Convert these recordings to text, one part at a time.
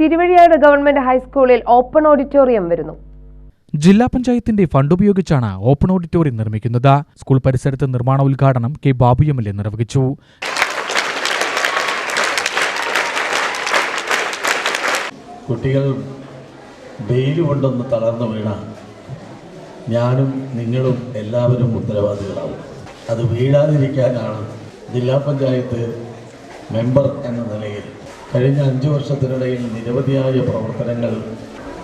Thiruvazhiyad government ഹൈസ്കൂളിൽ open auditorium വരുന്നു. ജില്ലാ പഞ്ചായത്തിന്റെ ഫണ്ട് ഉപയോഗിച്ചാണ് ഓപ്പൺ ഓഡിറ്റോറിയം നിർമ്മിക്കുന്നത്. സ്കൂൾ പരിസരത്ത് നിർമ്മാണ ഉദ്ഘാടനം K Babu M L A നിർവഹിച്ചു. കുട്ടികൾ വെയിൽ കൊണ്ടൊന്ന് തളർന്നു വീണ ഞാനും നിങ്ങളും എല്ലാവരും ഉത്തരവാദികളാവും. അത് വീഴാതിരിക്കാനാണ് ജില്ലാ പഞ്ചായത്ത് മെമ്പർ എന്ന നിലയിൽ കഴിഞ്ഞ അഞ്ച് വർഷത്തിനിടയിൽ നിരവധിയായ പ്രവർത്തനങ്ങൾ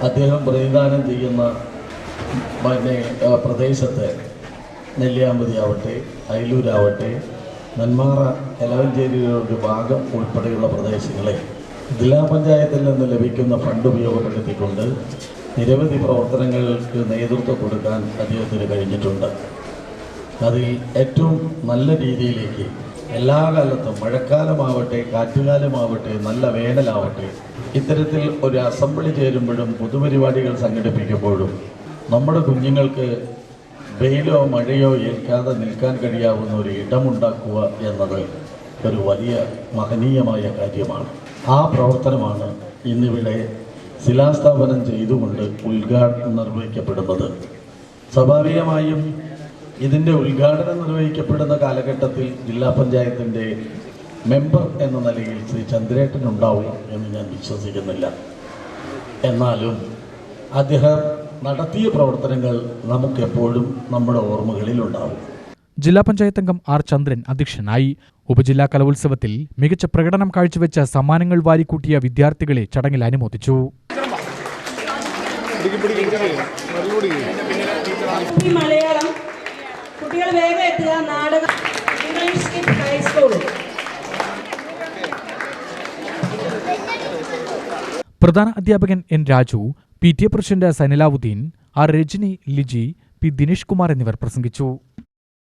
അദ്ദേഹം പ്രതിദാനം ചെയ്യുന്ന പ്രദേശത്ത് നെല്ലിയാമ്പതി ആവട്ടെ അയലൂരാവട്ടെ നെന്മാറ എലവഞ്ചേരിയുടെ ഒരു ഭാഗം ഉൾപ്പെടെയുള്ള പ്രദേശങ്ങളെ ജില്ലാ പഞ്ചായത്തിൽ നിന്ന് ലഭിക്കുന്ന ഫണ്ട് ഉപയോഗപ്പെടുത്തിക്കൊണ്ട് നിരവധി പ്രവർത്തനങ്ങൾക്ക് നേതൃത്വം കൊടുക്കാൻ അദ്ദേഹത്തിന് കഴിഞ്ഞിട്ടുണ്ട്. അതിൽ ഏറ്റവും നല്ല രീതിയിലേക്ക് എല്ലാ കാലത്തും മഴക്കാലമാവട്ടെ കാറ്റുകാലമാവട്ടെ നല്ല വേനലാവട്ടെ ഇത്തരത്തിൽ ഒരു അസംബ്ലി ചേരുമ്പോഴും പൊതുപരിപാടികൾ സംഘടിപ്പിക്കുമ്പോഴും നമ്മുടെ കുഞ്ഞുങ്ങൾക്ക് വെയിലോ മഴയോ ഏൽക്കാതെ നിൽക്കാൻ കഴിയാവുന്ന ഒരു ഇടമുണ്ടാക്കുക എന്നത് ഒരു വലിയ മഹനീയമായ കാര്യമാണ്. ആ പ്രവർത്തനമാണ് ഇന്നിവിടെ ശിലാസ്ഥാപനം ചെയ്തുകൊണ്ട് ഉദ്ഘാടനം നിർവഹിക്കപ്പെടുന്നത്. സ്വാഭാവികമായും ഇതിന്റെ ഉദ്ഘാടനം നിർവഹിക്കപ്പെടുന്ന കാലഘട്ടത്തിൽ ജില്ലാ പഞ്ചായത്തിന്റെ മെമ്പർ എന്ന നിലയിൽ ശ്രീ ചന്ദ്രേട്ടൻ ഉണ്ടാവും എന്ന് ഞാൻ വിശ്വസിക്കുന്നില്ല. എന്നാലും അദ്ദേഹം നടത്തിയ പ്രവർത്തനങ്ങൾ നമുക്കെപ്പോഴും നമ്മുടെ ഓർമ്മകളിൽ ഉണ്ടാവും. ജില്ലാ പഞ്ചായത്ത് അംഗം ആർ ചന്ദ്രൻ അധ്യക്ഷനായി. ഉപജില്ലാ കലോത്സവത്തിൽ മികച്ച പ്രകടനം കാഴ്ചവെച്ച സമ്മാനങ്ങൾ വാരിക്കൂട്ടിയ വിദ്യാർത്ഥികളെ ചടങ്ങിൽ അനുമോദിച്ചു. മലയാളം വേഗം എത്തുക. നാടകം ഹൈസ്കൂൾ പ്രധാന അധ്യാപകൻ N Raju P T A president Sanilavudheen R Rajani Liji P Dinesh Kumar എന്നിവർ പ്രസംഗിച്ചു.